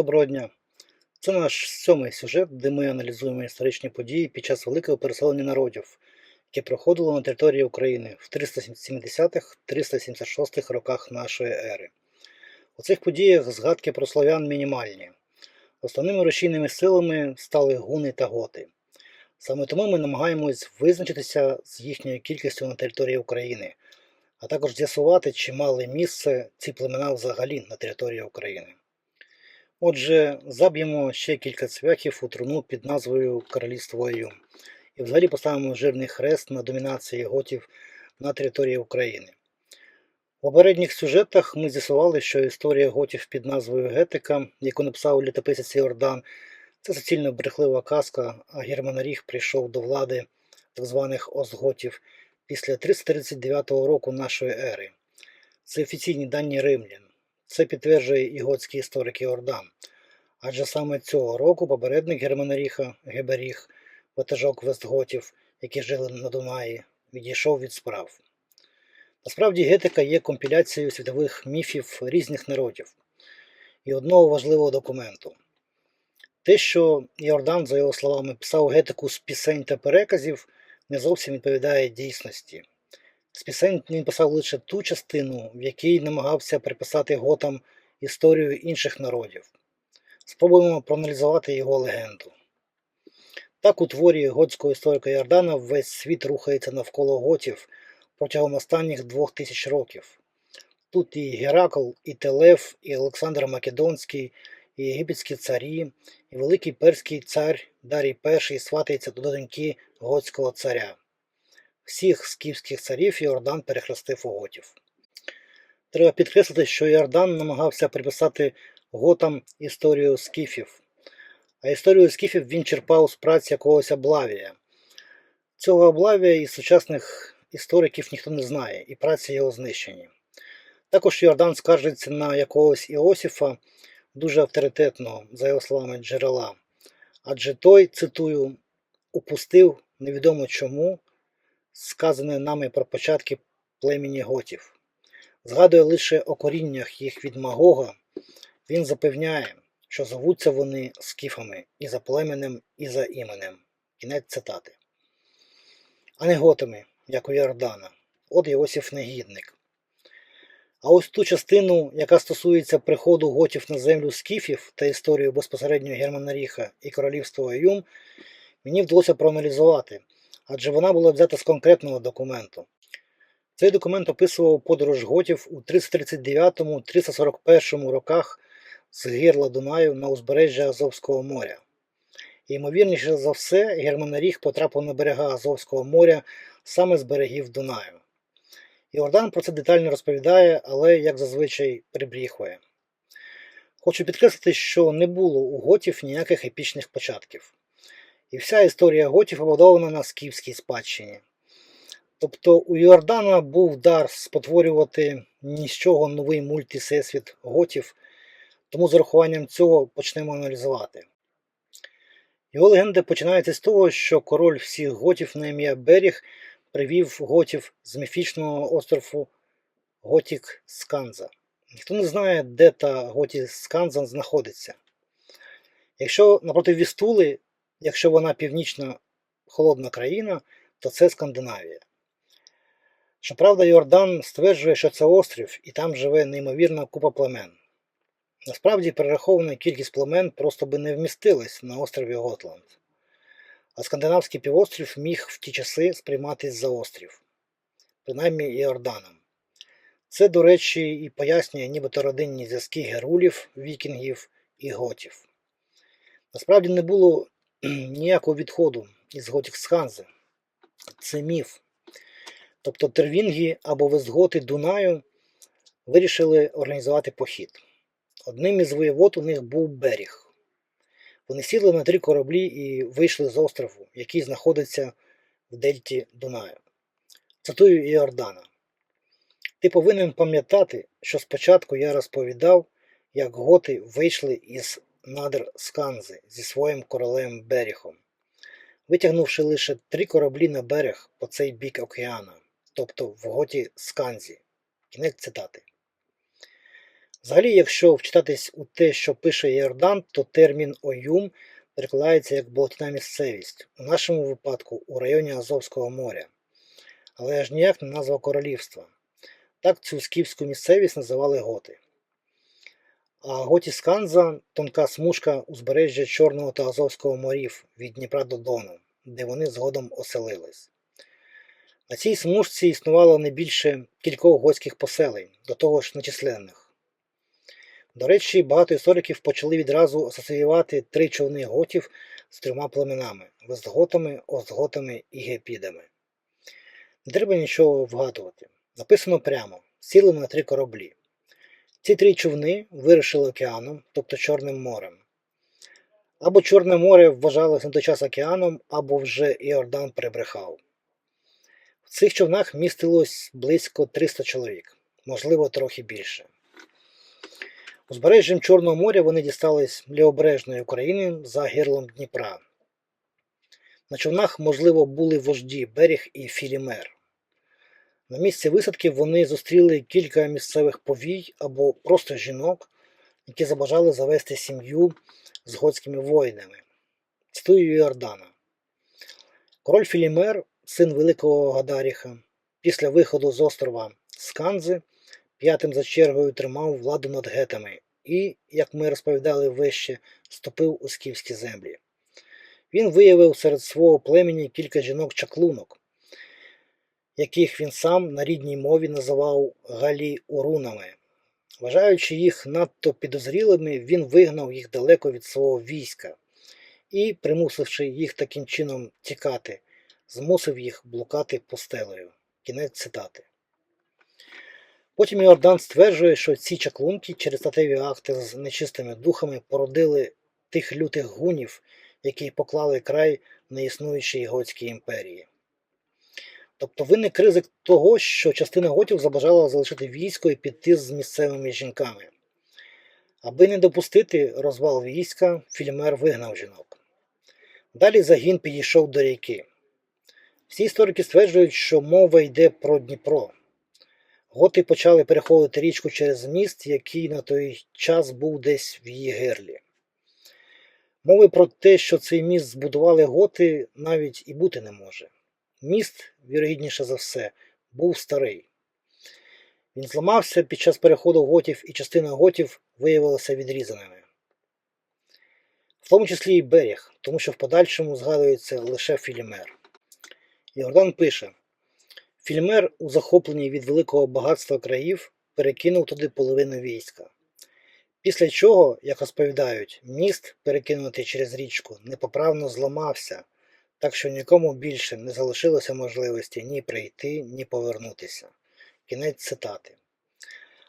Доброго дня! Це наш сьомий сюжет, де ми аналізуємо історичні події під час великого переселення народів, яке проходило на території України в 370-376 роках нашої ери. У цих подіях згадки про слов'ян мінімальні. Основними рушійними силами стали гуни та готи. Саме тому ми намагаємось визначитися з їхньою кількістю на території України, а також з'ясувати, чи мали місце ці племена взагалі на території України. Отже, заб'ємо ще кілька цвяхів у труну під назвою Королівство Аюм і взагалі поставимо жирний хрест на домінації готів на території України. В попередніх сюжетах ми з'ясували, що історія готів під назвою Гетика, яку написав літописець Іордан, це суцільно брехлива казка, а Германаріг прийшов до влади так званих Остготів після 339 року нашої ери. Це офіційні дані римлян. Це підтверджує і готський історик Іордан. Адже саме цього року попередник Германаріха Геберіг, ватажок Вестготів, які жили на Дунаї, відійшов від справ. Насправді гетика є компіляцією світових міфів різних народів і одного важливого документу. Те, що Іордан, за його словами, писав гетику з пісень та переказів, не зовсім відповідає дійсності. З пісень він писав лише ту частину, в якій намагався приписати готам історію інших народів. Спробуємо проаналізувати його легенду. Так у творі готського історика Йордана весь світ рухається навколо готів протягом останніх двох тисяч років. Тут і Геракл, і Телеф, і Олександр Македонський, і єгипетські царі, і великий перський цар Дарій І сватається до доньки готського царя. Всіх скіфських царів Йордан перехрестив у готів. Треба підкреслити, що Йордан намагався приписати готам історію скіфів, а історію скіфів він черпав з праці якогось Аблавія. Цього Аблавія із сучасних істориків ніхто не знає, і праці його знищені. Також Йордан скаржиться на якогось Іосифа, дуже авторитетного, за його словами, джерела. Адже той, цитую, упустив невідомо чому сказане нами про початки племені готів. Згадує лише о коріннях їх від Магога, він запевняє, що зовуться вони скіфами і за племенем, і за іменем. Кінець цитати. А не готами, як у Йордана. От Іосиф негідник. А ось ту частину, яка стосується приходу готів на землю скіфів та історію безпосередньо Германаріха і королівства Аюм, мені вдалося проаналізувати, адже вона була взята з конкретного документу. Цей документ описував подорож готів у 339-341 роках з гірла Дунаю на узбережжя Азовського моря. І, ймовірніше за все, Германаріг потрапив на берега Азовського моря саме з берегів Дунаю. Іордан про це детально розповідає, але, як зазвичай, прибріхує. Хочу підкреслити, що не було у готів ніяких епічних початків. І вся історія готів побудована на скіфській спадщині. Тобто у Йордана був дар спотворювати ні з чого новий мультисесвіт готів, тому з урахуванням цього почнемо аналізувати. Його легенда починається з того, що король всіх готів на ім'я Беріг привів готів з міфічного острову Готік Сканза. Ніхто не знає, де та Готік Сканза знаходиться. Якщо напроти Вістули, якщо вона північна холодна країна, то це Скандинавія. Щоправда, Йордан стверджує, що це острів і там живе неймовірна купа племен. Насправді, перерахована кількість племен просто би не вмістилась на острові Готланд. А скандинавський півострів міг в ті часи сприйматись за острів, принаймні Іорданом. Це, до речі, і пояснює нібито родинні зв'язки герулів, вікінгів і готів. Насправді не було ніякого відходу із Готіксханзи. Це міф. Тобто тервінги або вестготи Дунаю вирішили організувати похід. Одним із воєвод у них був беріг. Вони сіли на три кораблі і вийшли з острову, який знаходиться в Дельті Дунаю. Цитую Іордана. Ти повинен пам'ятати, що спочатку я розповідав, як готи вийшли із надр Сканзи зі своїм королем Беріхом, витягнувши лише три кораблі на берег по цей бік океана, тобто в готі Сканзі. Кінець цитати. Взагалі, якщо вчитатись у те, що пише Йордан, то термін Оюм перекладається як болотяна місцевість, у нашому випадку у районі Азовського моря, але ж ніяк не назва королівства. Так цю скіфську місцевість називали готи. А Готісканза тонка смужка узбережжя Чорного та Азовського морів від Дніпра до Дону, де вони згодом оселились. На цій смужці існувало не більше кількох готських поселень, до того ж нечисленних. До речі, багато істориків почали відразу асоціювати три човни готів з трьома племенами вестготами, остготами і гепідами. Не треба нічого вгадувати. Написано прямо: сіли на три кораблі. Ці три човни вирушили океаном, тобто Чорним морем. Або Чорне море вважалося на той час океаном, або вже Іордан прибрехав. В цих човнах містилось близько 300 чоловік, можливо, трохи більше. Узбережжям Чорного моря вони дістались лівобережної України за гирлом Дніпра. На човнах, можливо, були вожді Беріг і Філімер. На місці висадки вони зустріли кілька місцевих повій або просто жінок, які забажали завести сім'ю з готськими воїнами. Цитую Йордана. Король Філімер, син Великого Гадаріха, після виходу з острова Сканзи, п'ятим за чергою тримав владу над гетами і, як ми розповідали вище, вступив у скіфські землі. Він виявив серед свого племені кілька жінок-чаклунок, яких він сам на рідній мові називав галіурунами. Вважаючи їх надто підозрілими, він вигнав їх далеко від свого війська і, примусивши їх таким чином тікати, змусив їх блукати постелею. Кінець цитати. Потім Іордан стверджує, що ці чаклунки через статеві акти з нечистими духами породили тих лютих гунів, які поклали край неіснуючій готській імперії. Тобто виник ризик того, що частина готів забажала залишити військо і піти з місцевими жінками. Аби не допустити розвал війська, Фільмер вигнав жінок. Далі загін підійшов до ріки. Всі історики стверджують, що мова йде про Дніпро. Готи почали переходити річку через міст, який на той час був десь в її гирлі. Мови про те, що цей міст збудували готи, навіть і бути не може. Міст, вірогідніше за все, був старий. Він зламався під час переходу готів, і частина готів виявилася відрізаними. В тому числі і берег, тому що в подальшому згадується лише Філімер. Йордан пише: Фільмер, у захопленні від великого багатства країв, перекинув туди половину війська. Після чого, як розповідають, міст, перекинутий через річку, непоправно зламався, так що нікому більше не залишилося можливості ні прийти, ні повернутися. Кінець цитати.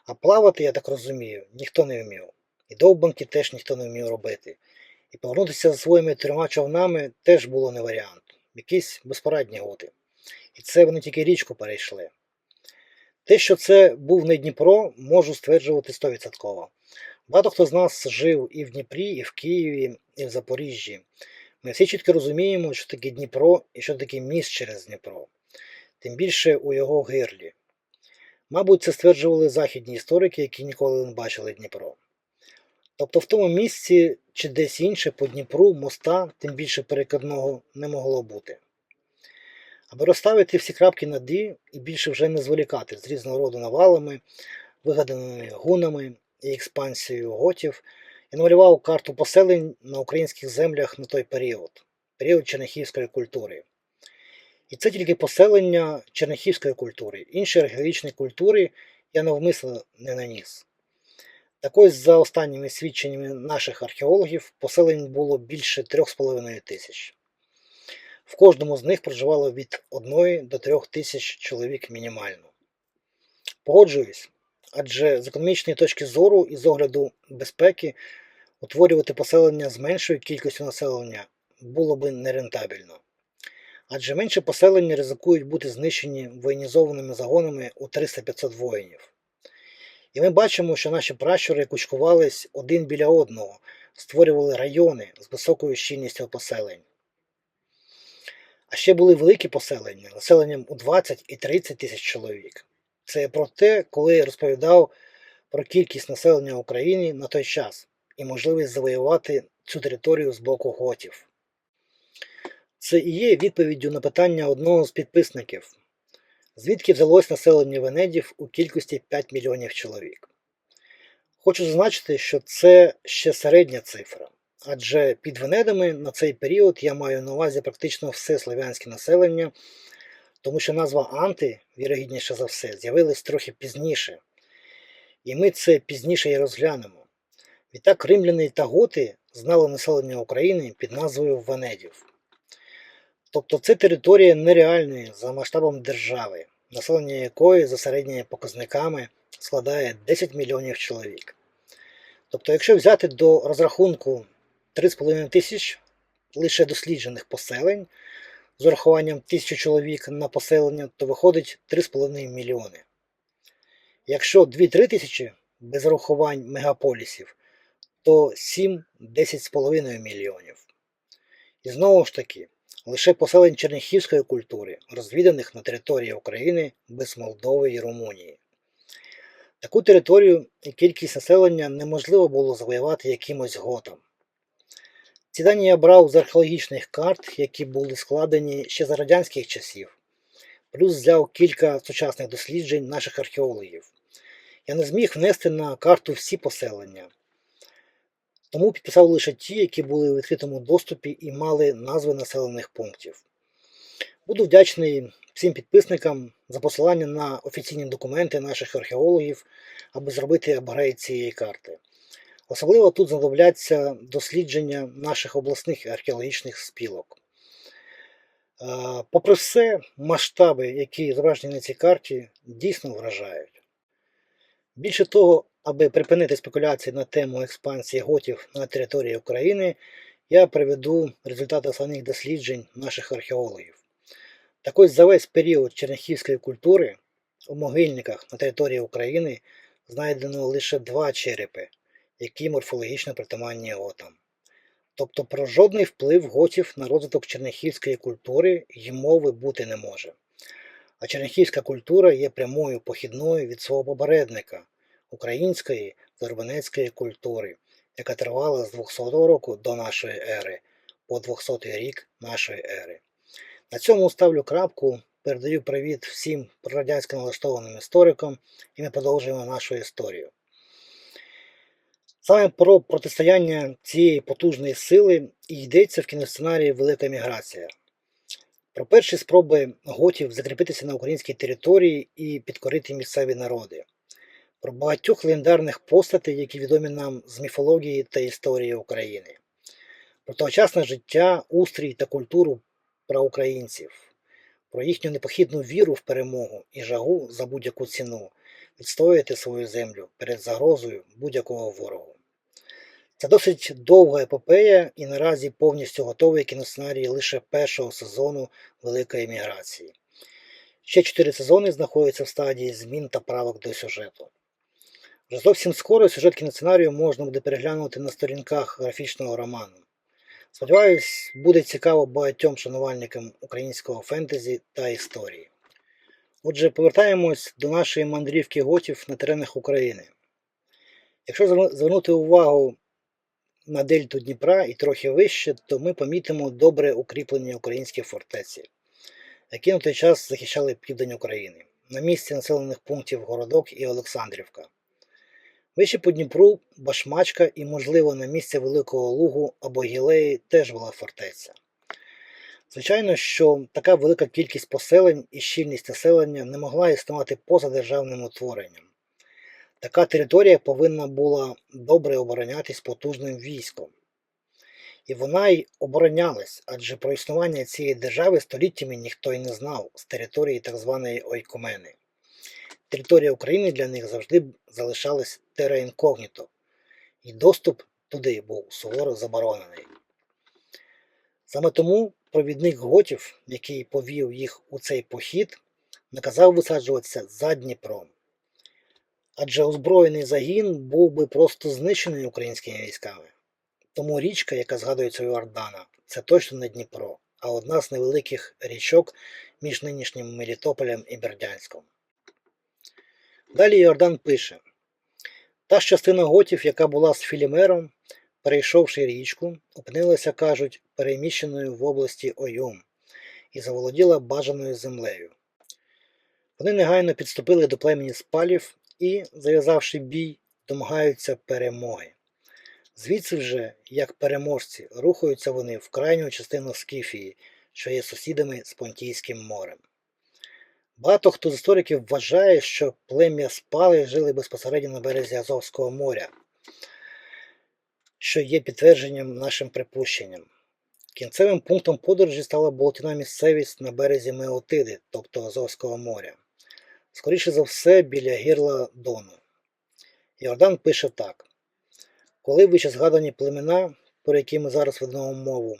А плавати, я так розумію, ніхто не вмів. І довбанки теж ніхто не вмів робити. І повернутися за своїми трьома човнами теж було не варіант. Якісь безпорадні готи. І це вони тільки річку перейшли. Те, що це був не Дніпро, можу стверджувати 100%. Багато хто з нас жив і в Дніпрі, і в Києві, і в Запоріжжі. Ми всі чітко розуміємо, що таке Дніпро і що таке міст через Дніпро, тим більше у його гирлі. Мабуть, це стверджували західні історики, які ніколи не бачили Дніпро. Тобто в тому місці чи десь інше по Дніпру моста, тим більше перекидного, не могло бути. Аби розставити всі крапки над «і» і більше вже не зволікати з різного роду навалами, вигаданими гунами і експансією готів, я намалював карту поселень на українських землях на той період, період черняхівської культури. І це тільки поселення черняхівської культури, інші археологічні культури я навмисно не наніс. Так ось, за останніми свідченнями наших археологів, поселень було більше 3,5 тисяч. В кожному з них проживало від 1 до 3 тисяч чоловік мінімально. Погоджуюсь, адже з економічної точки зору і з огляду безпеки утворювати поселення з меншою кількістю населення було би нерентабельно. Адже менше поселення ризикують бути знищені воєнізованими загонами у 300-500 воїнів. І ми бачимо, що наші пращури кучкувались один біля одного, створювали райони з високою щільністю поселень. А ще були великі поселення, населенням у 20 і 30 тисяч чоловік. Це про те, коли я розповідав про кількість населення України на той час і можливість завоювати цю територію з боку готів. Це і є відповіддю на питання одного з підписників, звідки взялось населення Венедів у кількості 5 мільйонів чоловік. Хочу зазначити, що це ще середня цифра, адже під Венедами на цей період я маю на увазі практично все слов'янське населення, тому що назва Анти, вірогідніше за все, з'явилась трохи пізніше. І ми це пізніше і розглянемо. Відтак римляни та готи знали населення України під назвою Венедів. Тобто це територія нереальної за масштабом держави, населення якої за середніми показниками складає 10 мільйонів чоловік. Тобто, якщо взяти до розрахунку 3,5 тисяч лише досліджених поселень з урахуванням тисячу чоловік на поселення, то виходить 3,5 мільйони. Якщо 2-3 тисячі без урахувань мегаполісів, то 7-10,5 мільйонів. І знову ж таки, лише поселень черніхівської культури, розвіданих на території України без Молдови і Румунії. Таку територію і кількість населення неможливо було завоювати якимось готом. Ці дані я брав з археологічних карт, які були складені ще за радянських часів, плюс взяв кілька сучасних досліджень наших археологів. Я не зміг внести на карту всі поселення, тому підписав лише ті, які були у відкритому доступі і мали назви населених пунктів. Буду вдячний всім підписникам за посилання на офіційні документи наших археологів, аби зробити апгрейд цієї карти. Особливо тут знадобляться дослідження наших обласних археологічних спілок. Е, Попри все, масштаби, які зображені на цій карті, дійсно вражають. Більше того, аби припинити спекуляції на тему експансії готів на території України, я приведу результати основних досліджень наших археологів. Так ось за весь період черняхівської культури у могильниках на території України знайдено лише два черепи, які морфологічно притаманні готам. Тобто про жодний вплив готів на розвиток черняхівської культури й мови бути не може. А черняхівська культура є прямою похідною від свого попередника української зарбанецької культури, яка тривала з 200 року до нашої ери по 200 рік нашої ери. На цьому ставлю крапку, передаю привіт всім радянсько налаштованим історикам, і ми продовжуємо нашу історію. Саме про протистояння цієї потужної сили і йдеться в кіносценарії Велика міграція. Про перші спроби готів закріпитися на українській території і підкорити місцеві народи, про багатьох легендарних постатей, які відомі нам з міфології та історії України, про тогочасне життя, устрій та культуру проукраїнців, про їхню непохідну віру в перемогу і жагу за будь-яку ціну відстояти свою землю перед загрозою будь-якого ворогу. Це досить довга епопея і наразі повністю готовий кіносценарій лише першого сезону Великої міграції. Ще чотири сезони знаходяться в стадії змін та правок до сюжету. Вже зовсім скоро сюжет кіносценарію можна буде переглянути на сторінках графічного роману. Сподіваюсь, буде цікаво багатьом шанувальникам українського фентезі та історії. Отже, повертаємось до нашої мандрівки готів на теренах України. Якщо звернути увагу на дельту Дніпра і трохи вище, то ми помітимо добре укріплені українські фортеці, які на той час захищали південь України, на місці населених пунктів Городок і Олександрівка. Вище по Дніпру Башмачка і, можливо, на місці Великого Лугу або Гілеї теж була фортеця. Звичайно, що така велика кількість поселень і щільність населення не могла існувати поза державним утворенням. Така територія повинна була добре оборонятись потужним військом. І вона й оборонялась, адже про існування цієї держави століттями ніхто й не знав з території так званої Ойкумени. Територія України для них завжди залишалась тера інкогніто, і доступ туди був суворо заборонений. Саме тому провідник готів, який повів їх у цей похід, наказав висаджуватися за Дніпром. Адже озброєний загін був би просто знищений українськими військами. Тому річка, яка згадується у Йордана, це точно не Дніпро, а одна з невеликих річок між нинішнім Мелітополем і Бердянськом. Далі Йордан пише: Та ж частина готів, яка була з Філімером, перейшовши річку, опинилася, кажуть, переміщеною в області Ойом і заволоділа бажаною землею. Вони негайно підступили до племені спалів і, зав'язавши бій, домагаються перемоги. Звідси вже, як переможці, рухаються вони в крайню частину Скіфії, що є сусідами з Понтійським морем. Багато хто з істориків вважає, що плем'я спали жили безпосередньо на березі Азовського моря, що є підтвердженням нашим припущенням. Кінцевим пунктом подорожі стала болотяна місцевість на березі Меотиди, тобто Азовського моря, скоріше за все біля гірла Дону. Йордан пише так: коли вище згадані племена, про які ми зараз ведемо мову,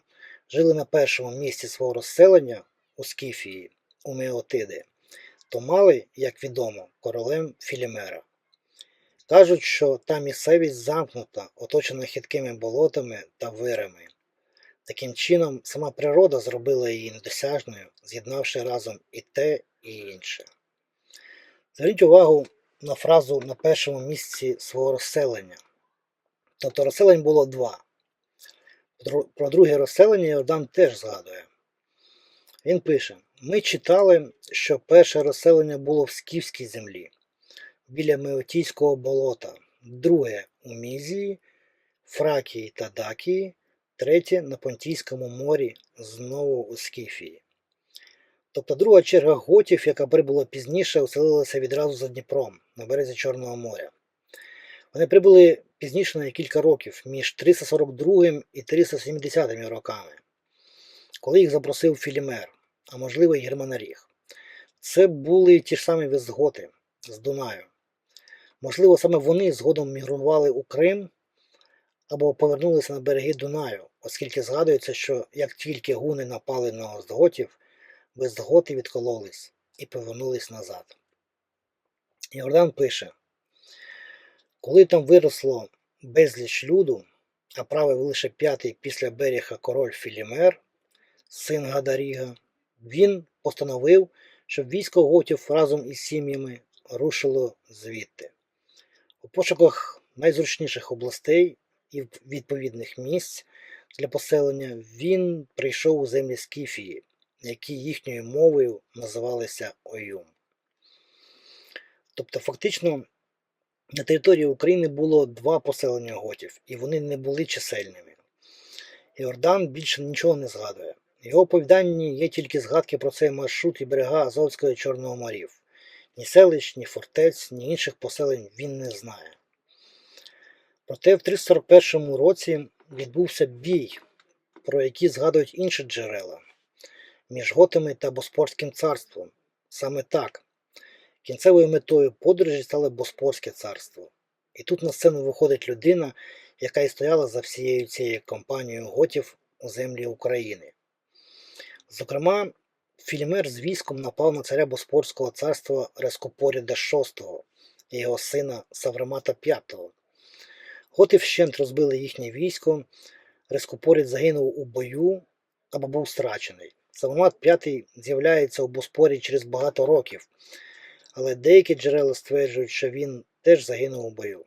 жили на першому місці свого розселення у Скіфії, у Меотиди, то мали, як відомо, королем Філімера. Кажуть, що та місцевість замкнута, оточена хиткими болотами та вирами. Таким чином, сама природа зробила її недосяжною, з'єднавши разом і те, і інше. Зверніть увагу на фразу на першому місці свого розселення. Тобто розселень було два. Про друге розселення Йордан теж згадує. Він пише: Ми читали, що перше розселення було в Скіфській землі, біля Меотійського болота, друге у Мізії, Фракії та Дакії, третє на Понтійському морі, знову у Скіфії. Тобто друга черга готів, яка прибула пізніше, оселилася відразу за Дніпром на березі Чорного моря. Вони прибули пізніше на кілька років між 342 і 370 роками, коли їх запросив Філімер, а можливо й Германаріг. Це були ті ж самі візготи з Дунаю. Можливо, саме вони згодом мігрували у Крим або повернулися на береги Дунаю, оскільки згадується, що як тільки гуни напали на Остготів, вестготи відкололись і повернулись назад. Йордан пише: коли там виросло безліч люду, а правив лише п'ятий після берега король Філімер, син Гадаріга, він постановив, щоб військо готів разом із сім'ями рушило звідти. У пошуках найзручніших областей і відповідних місць для поселення він прийшов у землі Скіфії, які їхньою мовою називалися Оюм. Тобто, фактично, на території України було два поселення готів, і вони не були чисельними. Іордан більше нічого не згадує. Його оповіданні є тільки згадки про цей маршрут і берега Азовського і Чорного морів. Ні селищ, ні фортець, ні інших поселень він не знає. Проте в 341 році відбувся бій, про який згадують інші джерела між Готами та Боспорським царством. Саме так. Кінцевою метою подорожі стало Боспорське царство. І тут на сцену виходить людина, яка і стояла за всією цією кампанією готів у землі України. Зокрема, Філімер з військом напав на царя Боспорського царства Рескопоріда VI і його сина Саврамата V. Готи вщент розбили їхнє військо, Рескопорід загинув у бою або був страчений. Саврамат V з'являється у Боспорі через багато років, але деякі джерела стверджують, що він теж загинув у бою.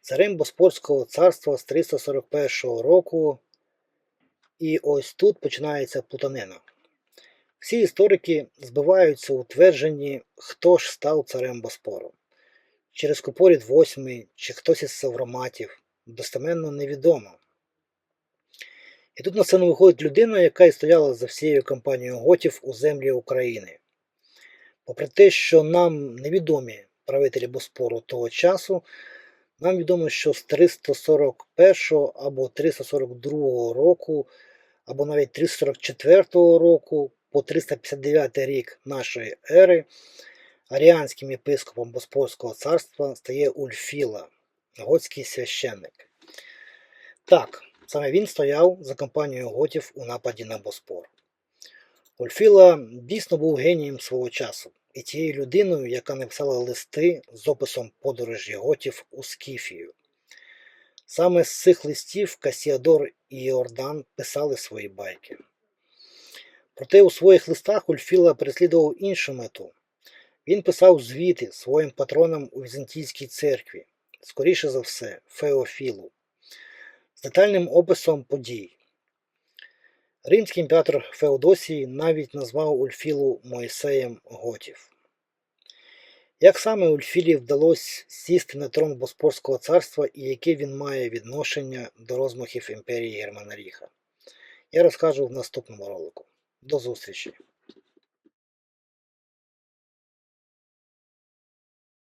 Царем Боспорського царства з 341 року, і ось тут починається плутанина. Всі історики збиваються у твердженні, хто ж став царем Боспору. Через Купорід VIII чи хтось із Савроматів достеменно невідомо. І тут на сцену виходить людина, яка і стояла за всією кампанією готів у землі України. Попри те, що нам невідомі правителі Боспору того часу, нам відомо, що з 341 або 342 року, або навіть 344 року по 359 рік нашої ери аріанським єпископом Боспорського царства стає Ульфіла, готський священник. Так, саме він стояв за кампанією готів у нападі на Боспор. Ульфіла дійсно був генієм свого часу і тією людиною, яка написала листи з описом подорожі готів у Скіфію. Саме з цих листів Касіадор і Йордан писали свої байки. Проте у своїх листах Ульфіла переслідував іншу мету. Він писав звіти своїм патронам у Візантійській церкві, скоріше за все, Феофілу, з детальним описом подій. Римський імператор Феодосій навіть назвав Ульфілу Моїсеєм Готів. Як саме Ульфілі вдалося сісти на трон Боспорського царства і яке він має відношення до розмахів імперії Германа Ріха? Я розкажу в наступному ролику. До зустрічі!